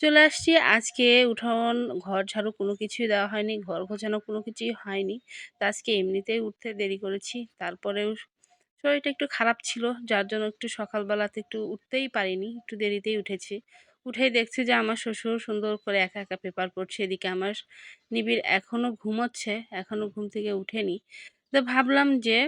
চলে আসছি। আজকে উঠোন, ঘর ঝাড়ু কোনো কিছুই দেওয়া হয়নি, ঘর গোছানো কোনো কিছুই হয়নি। তো আজকে এমনিতেই উঠতে দেরি করেছি। তারপরেও শরীরটা একটু খারাপ ছিল, যার জন্য একটু সকালবেলাতে একটু উঠতেই পারিনি, একটু দেরিতেই উঠেছি। উঠেই দেখছি যে আমার শ্বশুর সুন্দর করে একা একা পেপার পড়ছে এদিকে আমার নিবিড় এখনও ঘুমোচ্ছে এখনও ঘুম থেকে উঠেনি। তো ভাবলাম যে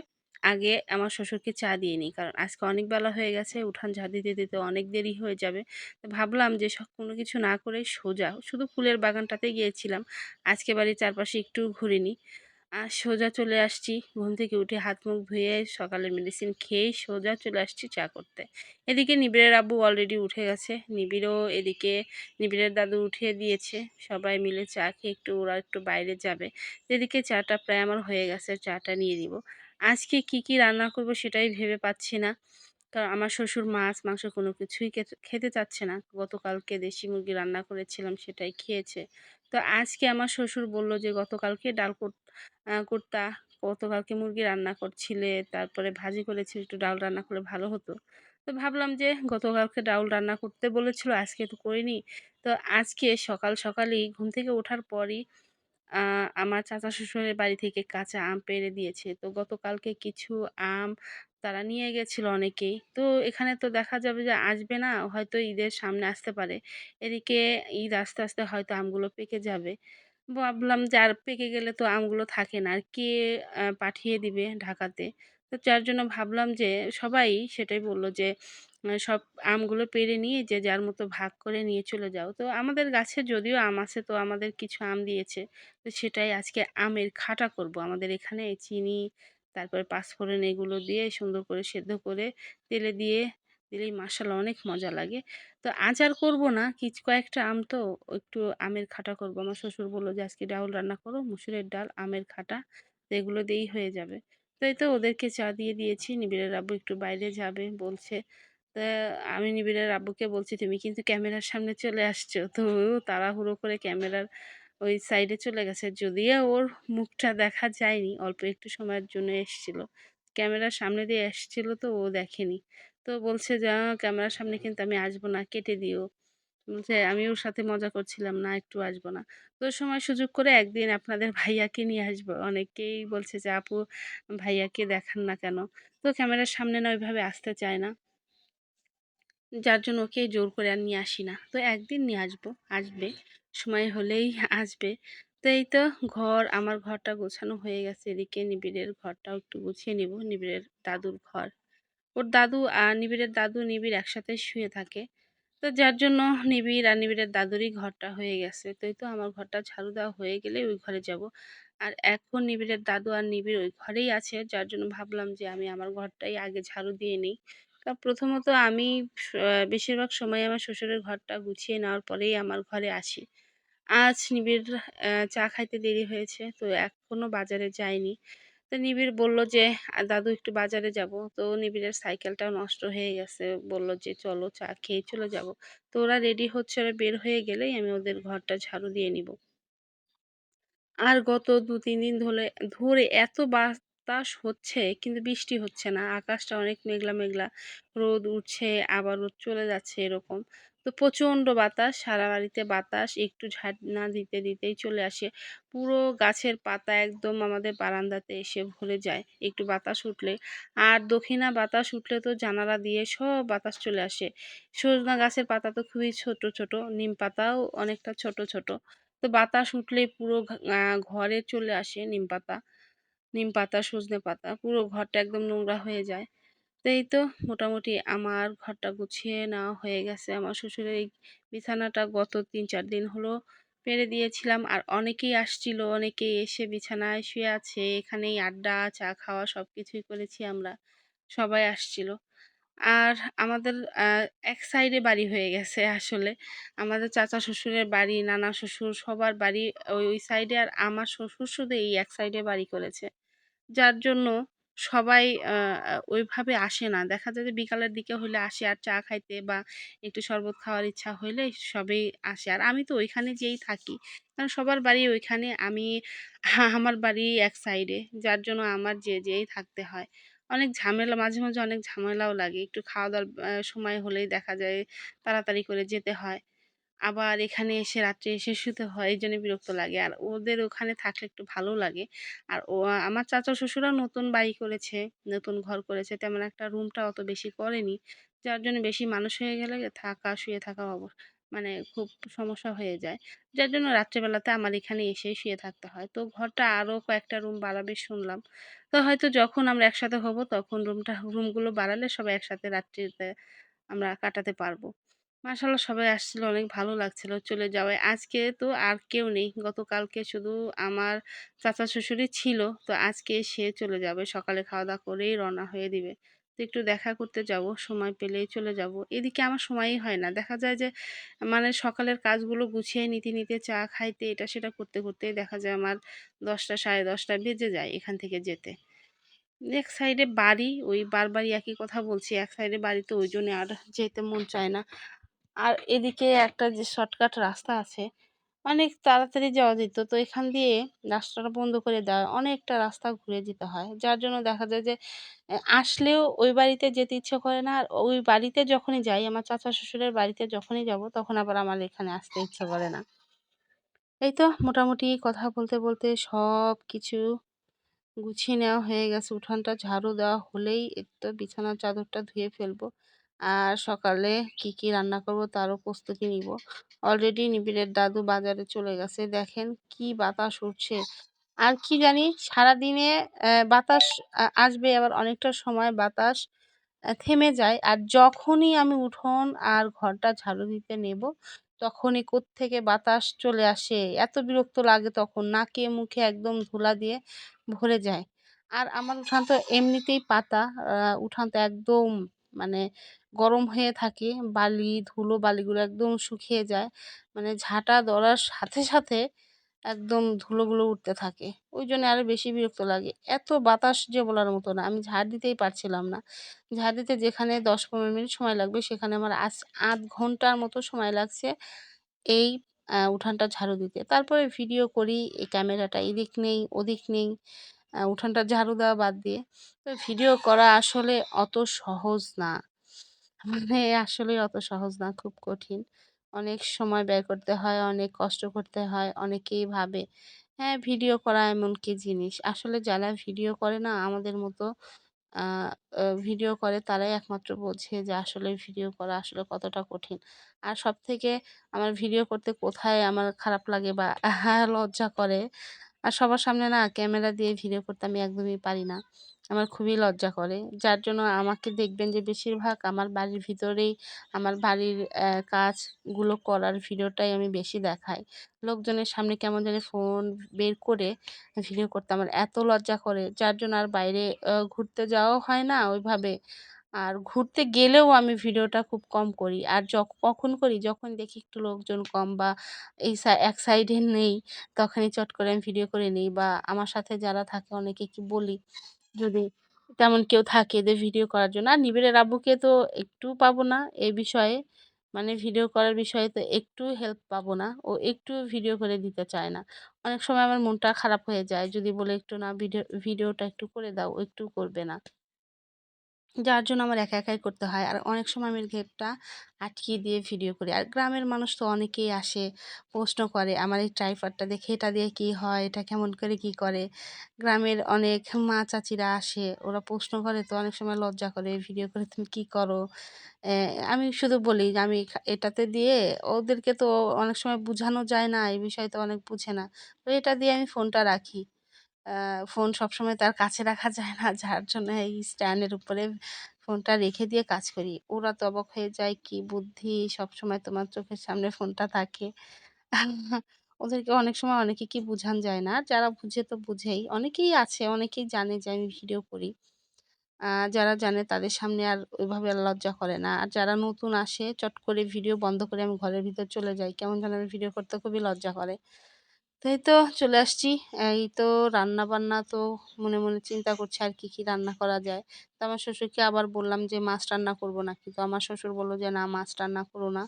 আগে আমার শ্বশুরকে চা দিয়ে নিই। কারণ আজকে অনেক বেলা হয়ে গেছে, উঠান ঝাড় দিতে দিতে অনেক দেরি হয়ে যাবে। তো ভাবলাম যে সব কোনো কিছু না করে সোজা, শুধু ফুলের বাগানটাতে গিয়েছিলাম। আজকে বাড়ির চারপাশে একটু ঘুরিনি। আর সোজা চলে আসছি। ঘুম থেকে উঠে হাত, মুখ ধুয়ে সকালের মেডিসিন খেয়েই সোজা চলে আসছি চা করতে। এদিকে নিবিড়ের আব্বু অলরেডি উঠে গেছে। নিবিড়ও এদিকে, নিবিড়ের দাদু উঠিয়ে দিয়েছে। সবাই মিলে চা খেয়ে একটু, ওরা একটু বাইরে যাবে। এদিকে চাটা প্রায় আমার হয়ে গেছে, চাটা নিয়ে নিব। আজকে কি কি রান্না করব সেটাই ভেবে পাচ্ছি না। কারণ আমার শ্বশুর মাছ, মাংস কোনো কিছুই খেতে চাচ্ছে না। গতকালকে দেশি মুরগি রান্না করেছিলাম সেটাই খেয়েছে। তো আজকে আমার শ্বশুর বলল যে, গতকালকে ডাল করতা গতকালকে মুরগি রান্না করছিলে, তারপরে ভাজি করেছিল, একটু ডাল রান্না করলে ভালো হতো। তো ভাবলাম যে, গতকালকে ডাউল রান্না করতে বলেছিল, আজকে তো করিনি। তো আজকে সকাল সকালই ঘুম থেকে ওঠার পরই আমার চাচা শ্বশুরের বাড়ি থেকে কাঁচা আম পেড়ে দিয়েছে। তো গতকালকে কিছু আম তারা নিয়ে গেছিল অনেকেই। তো এখানে তো দেখা যাবে যে আসবে না, হয়তো ঈদের সামনে আসতে পারে। এদিকে ঈদ আস্তে আস্তে হয়তো আমগুলো পেকে যাবে। ভাবলাম যে আর পেকে গেলে তো আমগুলো থাকে না। আর কে পাঠিয়ে দিবে ঢাকাতে? তো যার জন্য ভাবলাম যে সবাই সেটাই বলল যে সব আমগুলো পেড়ে নিয়ে যে যার মতো ভাগ করে নিয়ে চলে যাও। তো আমাদের গাছে যদিও আম আছে, তো আমাদের কিছু আম দিয়েছে। তো সেটাই আজকে আমের খাটা করব। আমাদের এখানে চিনি, তারপরে পাঁচফোড়ন এগুলো দিয়ে সুন্দর করে সেদ্ধ করে তেলে দিয়ে দিলেই মাসালা অনেক মজা লাগে। তো আচার করব না, কিছু কয়েকটা আম তো একটু আমের খাটা করব। আমার শ্বশুর বলল যে, আজকে ডাউল রান্না করো, মুসুরের ডাল, আমের খাটা, তো এগুলো দিয়েই হয়ে যাবে। তো এই তো ওদেরকে চা দিয়ে দিয়েছি। নিবিড়ের আব্বু একটু বাইরে যাবে বলছে। তা আমি নিবিড়ের আব্বুকে বলছি, তুমি কিন্তু ক্যামেরার সামনে চলে আসছো। তো তাড়াহুড়ো করে ক্যামেরার ওই সাইডে চলে গেছে। যদিও ওর মুখটা দেখা যায়নি, অল্প একটু সময়ের জন্য এসছিল। ক্যামেরার সামনে দিয়ে এসছিল তো ও দেখেনি। তো বলছে যে ক্যামেরার সামনে কিন্তু আমি আসব না, কেটে দিও। বলছে, আমি ওর সাথে মজা করছিলাম না, একটু আসব না। তো সময় সুযোগ করে একদিন আপনাদের ভাইয়াকে নিয়ে আসব। অনেকেই বলছে যে, আপু, ভাইয়াকে দেখান না কেন? তো ক্যামেরার সামনে না ওইভাবে আসতে চায় না। যার জন্য ওকে জোর করে আর নিয়ে আসি না। তো একদিন নিয়ে আসব, আসবে, সময় হলেই আসবে। তো এই তো ঘর, আমার ঘরটা গোছানো হয়ে গেছে। এদিকে নিবিড়ের ঘরটাও একটু গুছিয়ে নিব, নিবিড়ের দাদুর ঘর। ওর দাদু আর নিবিড়ের দাদু নিবিড় একসাথে শুয়ে থাকে। তো যার জন্য নিবিড় আর নিবিড়ের দাদুরই ঘরটা হয়ে গেছে। তো এই তো আমার ঘরটা ঝাড়ু দেওয়া হয়ে গেলে ওই ঘরে যাব। আর এখন নিবিড়ের দাদু আর নিবিড় ওই ঘরেই আছে। যার জন্য ভাবলাম যে আমি আমার ঘরটাই আগে ঝাড়ু দিয়ে নিই। প্রথমত আমি বেশিরভাগ সময় আমার শ্বশুরের ঘরটা গুছিয়ে নেওয়ার পরেই আমার ঘরে আসি। আজ নিবিড় চা খাইতে দেরি হয়েছে, তো এখনও বাজারে যায়নি তো নিবিড় বলল যে দাদু একটু বাজারে যাব। তো নিবিড়ের সাইকেলটাও নষ্ট হয়ে গেছে। বলল যে, চলো চা খেয়ে চলে যাব। তো ওরা রেডি হচ্ছে, ওরা বের হয়ে গেলেই আমি ওদের ঘরটা ঝাড়ু দিয়ে নিব। আর গত দু, তিন দিন ধরে ধরে এত বাতাস হচ্ছে কিন্তু বৃষ্টি হচ্ছে না। আকাশটা অনেক মেঘলা মেঘলা। রোদ উঠছে, আবার রোদ চলে যাচ্ছে এরকম। তো প্রচণ্ড বাতাস, সারা বাড়িতে বাতাস, একটু ঝাড় না দিতে দিতেই চলে আসে। পুরো গাছের পাতা একদম আমাদের বারান্দাতে এসে ভরে যায় একটু বাতাস উঠলে। আর দক্ষিণা বাতাস উঠলে তো জানালা দিয়ে সব বাতাস চলে আসে। সজনা গাছের পাতা তো খুবই ছোট ছোট। নিম পাতাও অনেকটা ছোট ছোট। তো বাতাস উঠলেই পুরো ঘরে চলে আসে নিম পাতা। নিম পাতা সজনে পাতা পুরো ঘরটা একদম নোংরা হয়ে যায়। তো এই তো মোটামুটি আমার ঘরটা গুছিয়ে নেওয়া হয়ে গেছে। আমার শ্বশুরের এই বিছানাটা গত তিন চার দিন হলো পেরে দিয়েছিলাম। আর অনেকেই আসছিল অনেকেই এসে বিছানায় শুয়ে আছে। এখানেই আড্ডা চা খাওয়া সব কিছুই করেছি আমরা। সবাই আসছিল। আর আমাদের এক সাইডে বাড়ি হয়ে গেছে আসলে। আমাদের চাচা শ্বশুরের বাড়ি, নানা শ্বশুর সবার বাড়ি ওই, ওই সাইডে। আর আমার শ্বশুর শুধু এই এক সাইডে বাড়ি করেছে। যার জন্য সবাই ওইভাবে আসে না। দেখা যায় যে বিকালের দিকে হইলে আসে আর চা খাইতে বা একটু শরবত খাওয়ার ইচ্ছা হইলে সবেই আসে। আর আমি তো ওইখানে যেয়েই থাকি। কারণ সবার বাড়ি ওইখানে, আমি আমার বাড়ি এক সাইডে। যার জন্য আমার যেয়ে, যেয়েই থাকতে হয়। অনেক ঝামেলা মাঝে, মাঝে অনেক ঝামেলাও লাগে। একটু খাওয়া-দাওয়ার সময় হলেই দেখা যায় তাড়াতাড়ি করে যেতে হয়। আবার এখানে এসে রাত্রে এসে শুতে হয়। এইজন্য বিরক্ত লাগে। আর ওদের ওখানে থাকলে একটু ভালো লাগে। আর ও আমার চাচা শ্বশুরও নতুন বাড়ি করেছে, নতুন ঘর করেছে। তেমন একটা রুমটা অত বেশি করেনি। যার জন্য বেশি মানুষ হয়ে গেলে থাকা, শুয়ে থাকা অব মানে খুব সমস্যা হয়ে যায়। যার জন্য রাত্রেবেলাতে আমার এখানে এসেই শুয়ে থাকতে হয়। তো ঘরটা আরও কয়েকটা রুম বাড়াবে শুনলাম। তো হয়তো যখন আমরা একসাথে হব তখন রুমটা রুমগুলো বাড়ালে সবাই একসাথে রাত্রিতে আমরা কাটাতে পারব। মাশাআল্লাহ সবাই আসছিল অনেক ভালো লাগছিল চলে যাওয়ায়। আজকে তো আর কেউ নেই। গতকালকে শুধু আমার চাচা শ্বশুরই ছিল। তো আজকে সে চলে যাবে। সকালে খাওয়া-দাওয়া করেই রওনা হয়ে দিবে। তো একটু দেখা করতে যাব। সময় পেলেই চলে যাব। এদিকে আমার সময়ই হয় না। দেখা যায় যে মানে সকালের কাজগুলো গুছিয়ে নিতে, নিতে চা খাইতে এটা সেটা করতে, করতেই দেখা যায় আমার ১০টা ১০:৩০ বেজে যায় এখান থেকে যেতে। এক সাইডে বাড়ি, ওই বারবারই একই কথা বলছি। এক সাইডে বাড়ি তো ওইজন্য আর যেতে মন চায় না। আর এদিকে একটা যে শর্টকাট রাস্তা আছে, অনেক তাড়াতাড়ি যাওয়া যেত। তো এখান দিয়ে রাস্তাটা বন্ধ করে দেওয়া অনেকটা রাস্তা ঘুরে যেতে হয়। যার জন্য দেখা যায় যে আসলেও ওই বাড়িতে যেতে ইচ্ছে করে না। আর ওই বাড়িতে যখনই যাই, আমার চাচা শ্বশুরের বাড়িতে যখনই যাব, তখন আবার আমার এখানে আসতে ইচ্ছে করে না। এই তো মোটামুটি কথা বলতে, বলতে সব কিছু গুছিয়ে নেওয়া হয়ে গেছে। উঠানটা ঝাড়ু দেওয়া হলেই একটু বিছানার চাদরটা ধুয়ে ফেলব। আর সকালে কি, কি রান্না করব তারও প্রস্তুতি নিব। অলরেডি নিবিড়ের দাদু বাজারে চলে গেছে। দেখেন কি বাতাস উঠছে। আর কি জানি সারাদিনে বাতাস আসবে আবার অনেকটা সময় বাতাস থেমে যায়। আর যখনই আমি উঠোন আর ঘরটা ঝাড়ু দিতে নেব, তখনই কোত্থেকে বাতাস চলে আসে। এত বিরক্ত লাগে তখন নাকে মুখে একদম ধুলা দিয়ে ভরে যায়। আর আমার উঠান তো এমনিতেই পাতা। উঠান তো একদম মানে গরম হয়ে থাকে। বালি, ধুলো বালিগুলো একদম শুকিয়ে যায়। মানে ঝাঁটা দেওয়ার সাথে, সাথে একদম ধুলোগুলো উঠতে থাকে। ওইজন্য আরও বেশি বিরক্ত লাগে। এত বাতাস যে বলার মতো না। আমি ঝাড় দিতেই পারছিলাম না। ঝাড় দিতে যেখানে দশ পনেরো মিনিট সময় লাগবে সেখানে আমার আজ আধ ঘণ্টার মতো সময় লাগছে এই উঠানটা ঝাড়ু দিতে। তারপরে ভিডিও করি, এই ক্যামেরাটা এদিক নেই, ওদিক নেই। উঠানটা ঝাড়ু দেওয়া বাদ দিয়ে। তো ভিডিও করা আসলে অত সহজ না। মানে আসলেই অত সহজ না, খুব কঠিন। অনেক সময় ব্যয় করতে হয়, অনেক কষ্ট করতে হয়। অনেকেই ভাবে, হ্যাঁ ভিডিও করা এমন কি জিনিস? আসলে যারা ভিডিও করে না আমাদের মতো ভিডিও করে তারাই একমাত্র বোঝে যে আসলে ভিডিও করা আসলে কতটা কঠিন। আর সব থেকে আমার ভিডিও করতে কোথায় আমার খারাপ লাগে বা লজ্জা করে আর সবার সামনে না ক্যামেরা দিয়ে ভিডিও করতে আমি একদমই পারি না। আমার খুবই লজ্জা করে। যার জন্য আমাকে দেখবেন যে বেশিরভাগ আমার বাড়ির ভিতরেই আমার বাড়ির কাজগুলো করার ভিডিওটাই আমি বেশি দেখাই। লোকজনের সামনে কেমন জানি ফোন বের করে ভিডিও করতে আমার এত লজ্জা করে যার জন্য আর বাইরে ঘুরতে যাওয়াও হয় না ওইভাবে। আর ঘুরতে গেলেও আমি ভিডিওটা খুব কম করি। আর যখ কখন করি? যখন দেখি একটু লোকজন কম বা এই এক সাইডে নেই তখনই চট করে আমি ভিডিও করে নিই বা আমার সাথে যারা থাকে অনেকে কি বলি যদি তেমন কেউ থাকে যে ভিডিও করার জন্য। আর নিবিড়ের আব্বুকে তো একটুও পাবো না এ বিষয়ে। মানে ভিডিও করার বিষয়ে তো একটু হেল্প পাবো না। ও একটুও ভিডিও করে দিতে চায় না। অনেক সময় আমার মনটা খারাপ হয়ে যায় যদি বলে একটু না ভিডিও ভিডিওটা একটু করে দাও, একটু করবে না। যার জন্য আমার একা একাই করতে হয়। আর অনেক সময় আমি গেটটা আটকিয়ে দিয়ে ভিডিও করি। আর গ্রামের মানুষ তো অনেকেই আসে, প্রশ্ন করে আমার এই ট্রাইপডটা দেখে এটা দিয়ে কী হয়? এটা কেমন করে কী করে? গ্রামের অনেক মা চাচিরা আসে, ওরা প্রশ্ন করে তো অনেক সময় লজ্জা করে, ভিডিও করে তুমি কী করো? আমি শুধু বলি যে আমি এটাতে দিয়ে ওদেরকে তো অনেক সময় বোঝানো যায় না, এই বিষয়ে তো অনেক বুঝে না। তো এটা দিয়ে আমি ফোনটা রাখি। ফোন সবসময় তো আর কাছে রাখা যায় না। যার জন্য এই স্ট্যান্ডের উপরে ফোনটা রেখে দিয়ে কাজ করি। ওরা তো অবাক হয়ে যায়, "কি বুদ্ধি! সবসময় তোমার চোখের সামনে ফোনটা থাকে।" ওদেরকে অনেক সময় অনেকে কি বুঝান যায় না। যারা বুঝে তো বুঝেই। অনেকেই আছে, অনেকেই জানে যে আমি ভিডিও করি। যারা জানে তাদের সামনে আর ওইভাবে লজ্জা করে না আর যারা নতুন আসে চট করে ভিডিও বন্ধ করে আমি ঘরের ভিতর চলে যাই কেমন যেন আমি ভিডিও করতে খুবই লজ্জা করে তাই তো চলে আসছি। এই তো রান্না বান্না তো মনে মনে চিন্তা করছে আর কি কি রান্না করা যায়। তো আমার শ্বশুরকে আবার বললাম যে, মাছ রান্না করব না। কিন্তু আমার শ্বশুর বলল যে, না, মাছ রান্না করো না।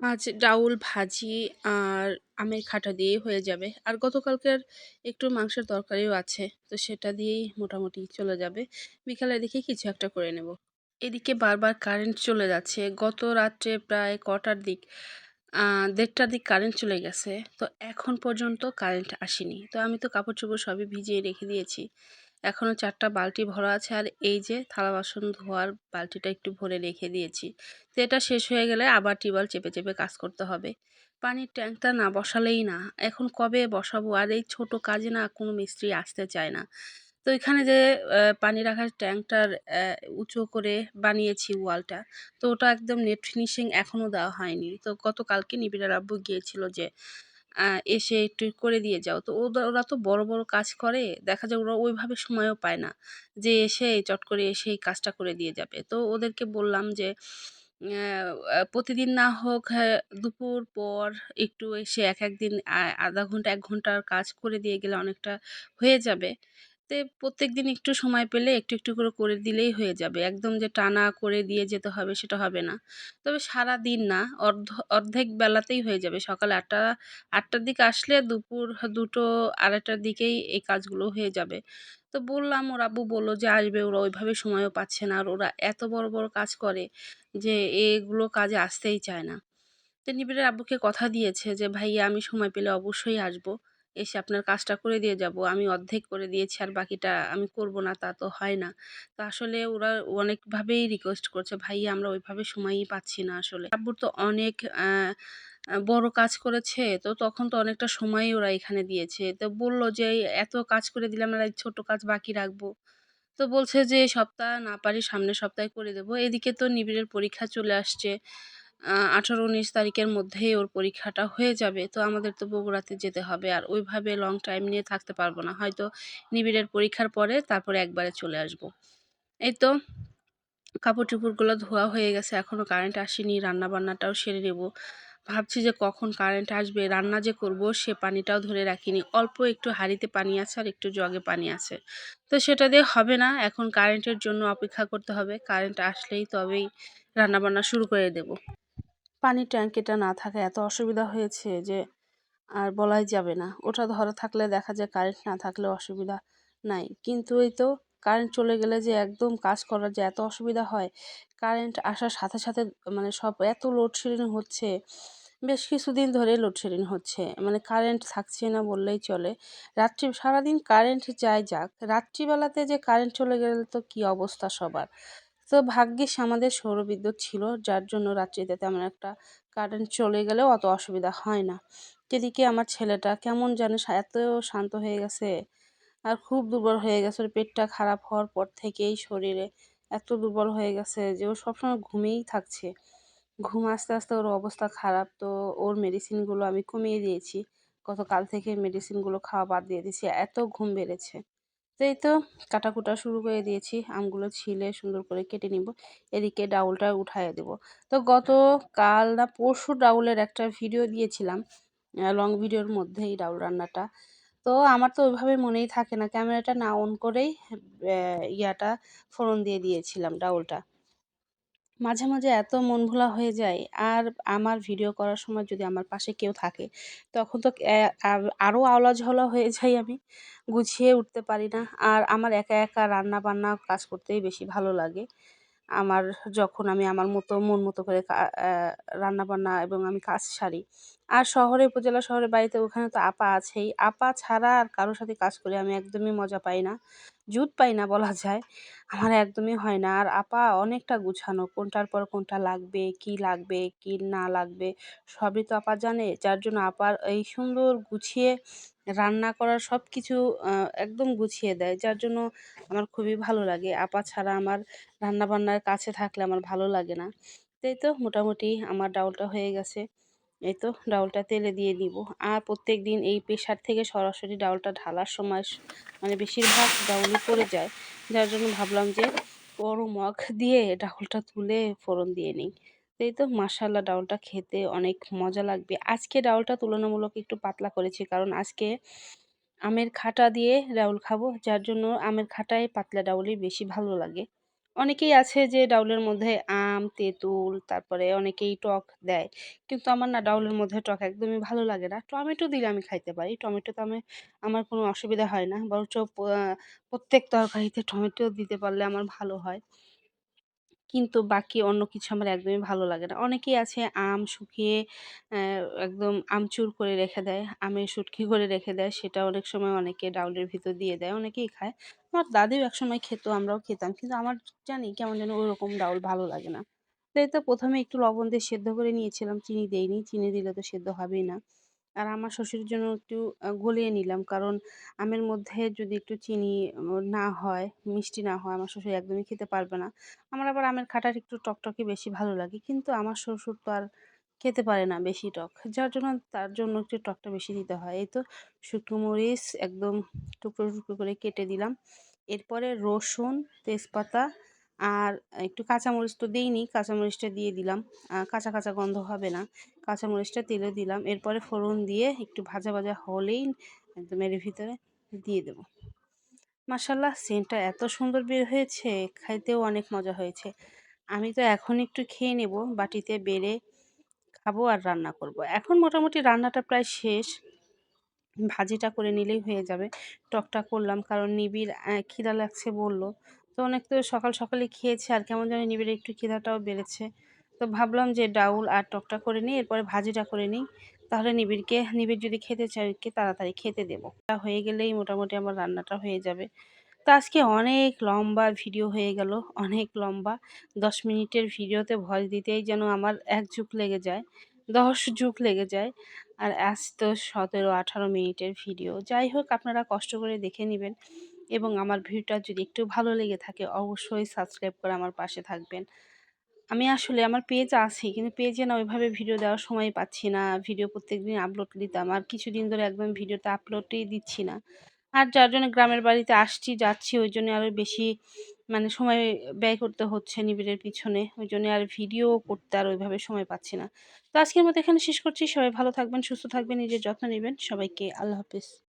আজ ডাউল, ভাজি আর আমের খাটা দিয়েই হয়ে যাবে। আর গতকালকের একটু মাংসের তরকারিও আছে, তো সেটা দিয়েই মোটামুটি চলে যাবে। বিকালের দিকে কিছু একটা করে নেব। এদিকে বারবার কারেন্ট চলে যাচ্ছে। গত রাত্রে প্রায় কটার দিক দেড়টার দিক কারেন্ট চলে গেছে, তো এখন পর্যন্ত কারেন্ট আসেনি। তো আমি তো কাপড় চোপড় সবই ভিজিয়ে রেখে দিয়েছি। এখনও চারটা বালতি ভরা আছে আর এই যে থালা বাসন ধোয়ার বালতিটা একটু ভরে রেখে দিয়েছি। তো এটা শেষ হয়ে গেলে আবার টিউবওয়েল চেপে চেপে কাজ করতে হবে। পানির ট্যাঙ্কটা না বসালেই না। এখন কবে বসাবো? আর এই ছোট কাজে না কোনো মিস্ত্রি আসতে চায় না। তো এখানে যে পানি রাখার ট্যাঙ্কটার উঁচু করে বানিয়েছি ওয়ালটা, তো ওটা একদম নেট ফিনিশিং এখনও দেওয়া হয়নি। তো গতকালকে নিবিড়ার আব্বু গিয়েছিল যে এসে একটু করে দিয়ে যাও। তো ওরা তো বড় বড় কাজ করে, দেখা যায় ওরা ওইভাবে সময়ও পায় না যে, এসে চট করে এসে এই কাজটা করে দিয়ে যাবে। তো ওদেরকে বললাম যে প্রতিদিন না হোক দুপুর পর একটু এসে এক একদিন আধা ঘণ্টা, এক ঘণ্টার কাজ করে দিয়ে গেলে অনেকটা হয়ে যাবে। তে প্রত্যেকদিন একটু সময় পেলে একটু একটু করে করে দিলেই হয়ে যাবে। একদম যে টানা করে দিয়ে যেতে হবে সেটা হবে না। তবে সারা দিন না, অর্ধ, অর্ধেক বেলাতেই হয়ে যাবে। সকাল আটটা, আটটার দিকে আসলে দুপুর দুটো, আড়াইটার দিকেই এই কাজগুলো হয়ে যাবে। তো বললাম, ওর আব্বু বলল যে আসবে, ওরা ওইভাবে সময়ও পাচ্ছে না। আর ওরা এত বড় বড় কাজ করে যে এগুলো কাজে আসতেই চায় না। তো নিবিড়ের আব্বুকে কথা দিয়েছে যে, ভাইয়া, আমি সময় পেলে অবশ্যই আসব। এসে আপনার কাজটা করে দিয়ে যাব, আমি অর্ধেক করে দিয়েছি আর বাকিটা আমি করব না, তা তো হয় না। তো আসলে ওরা অনেকভাবেই রিকোয়েস্ট করছে ভাইয়া আমরা ওইভাবে সময়ই পাচ্ছি না আসলে। আব্বুর তো অনেক বড় কাজ করেছে, তো তখন তো অনেকটা সময়ই ওরা এখানে দিয়েছে। তো বলল যে, এত কাজ করে দিলে আমরা ছোট কাজ বাকি রাখব। তো বলছে যে, সপ্তাহ না পারি, সামনের সপ্তাহে করে দেবো। এদিকে তো নিবিড়ের পরীক্ষা চলে আসছে। আঠারো উনিশ তারিখের মধ্যেই ওর পরীক্ষাটা হয়ে যাবে। তো আমাদের তো বগুড়াতে যেতে হবে। আর ওইভাবে লং টাইম নিয়ে থাকতে পারব না। হয়তো নিবিড়ের পরীক্ষার পরে তারপরে একবারে চলে আসব। এই তো কাপড় চোপড়গুলো ধোয়া হয়ে গেছে। এখনও কারেন্ট আসেনি। রান্না বান্নাটাও সেরে নেব। ভাবছি যে কখন কারেন্ট আসবে? রান্না যে করব সে পানিটাও ধরে রাখিনি। অল্প একটু হাঁড়িতে পানি আছে আর একটু জগে পানি আছে। তো সেটা দিয়ে হবে না। এখন কারেন্টের জন্য অপেক্ষা করতে হবে। কারেন্ট আসলেই তবেই রান্নাবান্না শুরু করে দেব। পানির ট্যাঙ্কিটা না থাকা এত অসুবিধা হয়েছে যে আর বলাই যাবে না। ওটা ধরা থাকলে দেখা যায় কারেন্ট না থাকলে অসুবিধা নাই। কিন্তু এই তো কারেন্ট চলে গেলে যে একদম কাজ করার যে এত অসুবিধা হয় কারেন্ট আসার সাথে সাথে মানে সব এত লোডশেডিং হচ্ছে, বেশ কিছুদিন ধরে লোডশেডিং হচ্ছে। মানে কারেন্ট থাকছে না বললেই চলে। রাত্রি, সারাদিন কারেন্ট যায় যাক, রাত্রিবেলাতে যে কারেন্ট চলে গেলে তো কী অবস্থা সবার? তো ভাগ্যিস আমাদের সৌরবিদ্যুৎ ছিল, যার জন্য রাত্রিতে তেমন একটা কারেন্ট চলে গেলেও অত অসুবিধা হয় না। এদিকে আমার ছেলেটা কেমন যেন এত শান্ত হয়ে গেছে আর খুব দুর্বল হয়ে গেছে। ওর পেটটা খারাপ হওয়ার পর থেকেই শরীরে এত দুর্বল হয়ে গেছে যে ও সবসময় ঘুমিয়েই থাকছে। ঘুম আস্তে আস্তে ওর অবস্থা খারাপ, তো ওর মেডিসিনগুলো আমি কমিয়ে দিয়েছি। গতকাল থেকে মেডিসিনগুলো খাওয়া বাদ দিয়ে দিয়েছি। এত ঘুম বেড়েছে। এই তো কাটাকুটা শুরু করে দিয়েছি, আমগুলো ছিলে সুন্দর করে কেটে নিব। এদিকে ডাউলটা উঠায় দেব। তো গত কাল না পরশু ডাউলের একটা ভিডিও দিয়েছিলাম লং ভিডিওর মধ্যে এই ডাউল রান্নাটা। তো আমার তো ওইভাবে মনেই থাকে না, ক্যামেরাটা না অন করেই ইয়াটা ফোড়ন দিয়ে দিয়েছিলাম ডাউলটা। মাঝে মাঝে এত মন ভোলা হয়ে যায়। আর আমার ভিডিও করার সময় যদি আমার পাশে কেউ থাকে, তখন তো আরও আওলা ঝওলা হয়ে যাই আমি। গুছিয়ে উঠতে পারি না। আর আমার একা একা রান্না বান্না কাজ করতেই বেশি ভালো লাগে। আমার যখন আমি আমার মতো, মন মতো করে রান্না বান্না এবং আমি কাজ সারি। আর শহরে, উপজেলা শহরের বাড়িতে ওখানে তো আপা আছেই। আপা ছাড়া আর কারোর সাথে কাজ করে আমি একদমই মজা পাই না। জুত পাই না বলা যায়। আমার একদমই হয় না। আর আপা অনেকটা গুছানো, কোনটার পর কোনটা লাগবে, কি লাগবে, কি না লাগবে, সবই তো আপা জানে। যার জন্য আপার এই সুন্দর গুছিয়ে রান্না করার সব কিছু একদম গুছিয়ে দেয়। যার জন্য আমার খুবই ভালো লাগে। আপা ছাড়া আমার রান্না বান্নার কাছে থাকলে আমার ভালো লাগে না। তাই তো মোটামুটি আমার ডাউলটা হয়ে গেছে। এই তো ডাউলটা তেলে দিয়ে দিব আর প্রত্যেক দিন এই প্রেশার থেকে সরাসরি ডাউলটা ঢালার সময় মানে বেশিরভাগ ডাউলই পড়ে যায়। যার জন্য ভাবলাম যে বড় মগ দিয়ে ডাউলটা তুলে ফোড়ন দিয়ে নিই। এই তো মাসাল্লাহ ডাউলটা খেতে অনেক মজা লাগবে। আজকে ডাউলটা তুলনামূলক একটু পাতলা করেছি, কারণ আজকে আমের খাটা দিয়ে ডাউল খাব, যার জন্য আমের খাটায় পাতলা ডাউলই বেশি ভালো লাগে। অনেকেই আছে যে ডাউলের মধ্যে আম, তেঁতুল, তারপরে অনেকেই টক দেয়, কিন্তু আমার না ডাউলের মধ্যে টক একদমই ভালো লাগে না। টমেটো দিলে আমি খাইতে পারি, টমেটো তো আমি, আমার কোনো অসুবিধা হয় না, বরঞ্চ প্রত্যেক তরকারিতে টমেটো দিতে পারলে আমার ভালো হয়। কিন্তু বাকি অন্য কিছু আমার একদমই ভালো লাগে না। অনেকেই আছে আম শুকিয়ে একদম আমচুর করে রেখে দেয়, আমের শুটকি করে রেখে দেয়, সেটা অনেক সময় অনেকে ডাউলের ভিতর দিয়ে দেয়, অনেকেই খায়। আমার দাদিও একসময় খেত, আমরাও খেতাম, কিন্তু আমার জানি কেমন যেন ওরকম ডাউল ভালো লাগে না। তাই তো প্রথমে একটু লবণ দিয়ে সেদ্ধ করে নিয়েছিলাম, চিনি দেইনি, চিনি দিলে তো সেদ্ধ হবেই না। আর আমার শ্বশুরের জন্য একটু গলিয়ে নিলাম। কারণ আমের মধ্যে যদি একটু চিনি না হয়, মিষ্টি না হয়, আমার শ্বশুর একদমই খেতে পারবে না। আমার আবার আমের খাটার একটু টকটকে বেশি ভালো লাগে। কিন্তু আমার শ্বশুর তো আর খেতে পারে না বেশি টক। যার জন্য তার জন্য একটু টকটা বেশি দিতে হয়। এই তো শুকনো মরিচ একদম টুকরো টুকরো করে কেটে দিলাম। এরপরে রসুন, তেজপাতা আর একটু কাঁচামরিচ তো দিইনি, কাঁচামরিচটা দিয়ে দিলাম। কাঁচা কাঁচা গন্ধ হবে না। কাঁচামরিচটা তেলে দিলাম। এরপরে ফোড়ন দিয়ে একটু ভাজা ভাজা হলেই একদম এর ভিতরে দিয়ে দেবো। মাসাল্লাহ সেন্টটা এত সুন্দর বের হয়েছে, খাইতেও অনেক মজা হয়েছে। আমি তো এখন একটু খেয়ে নেব, বাটিতে বেড়ে খাব আর রান্না করব। এখন মোটামুটি রান্নাটা প্রায় শেষ। ভাজিটা করে নিলেই হয়ে যাবে। টকটা করলাম, কারণ নিবিড় খিদা লাগছে বলল। তো অনেক তো সকাল সকালে খেয়েছে আর কেমন জানি নিবিড় একটু খিদাটাও বেড়েছে। তো ভাবলাম যে ডাউল আর টকটা করে নিই, এরপরে ভাজিটা করে নিই। তাহলে নিবিড়কে, নিবিড় যদি খেতে চায় তাড়াতাড়ি খেতে দেবো। তা হয়ে গেলেই মোটামুটি আমার রান্নাটা হয়ে যাবে। তো আজকে অনেক লম্বা ভিডিও হয়ে গেল, অনেক লম্বা। দশ মিনিটের ভিডিওতে ভয়েস দিতেই যেন আমার এক যুগ লেগে যায়, দশ যুগ লেগে যায়। আর আজ তো সতেরো আঠারো মিনিটের ভিডিও। যাই হোক, আপনারা কষ্ট করে দেখে নেবেন। এবং আমার ভিডিওটা যদি একটু ভালো লেগে থাকে, অবশ্যই সাবস্ক্রাইব করে আমার পাশে থাকবেন। আমি আসলে আমার পেজ আছে, কিন্তু পেজে না ওইভাবে ভিডিও দেওয়ার সময় পাচ্ছি না। ভিডিও প্রত্যেক দিন আপলোড দিতাম, আর কিছুদিন ধরে একদম ভিডিওতে আপলোডই দিচ্ছি না। আর যার জন্য গ্রামের বাড়িতে আসছি, যাচ্ছি, ওই জন্য আরও বেশি মানে সময় ব্যয় করতে হচ্ছে নিবিড়ের পিছনে। ওই জন্য আর ভিডিও করতে আর ওইভাবে সময় পাচ্ছি না। তো আজকের মতো এখানে শেষ করছি। সবাই ভালো থাকবেন, সুস্থ থাকবেন, নিজের যত্ন নেবেন। সবাইকে আল্লাহ হাফিজ।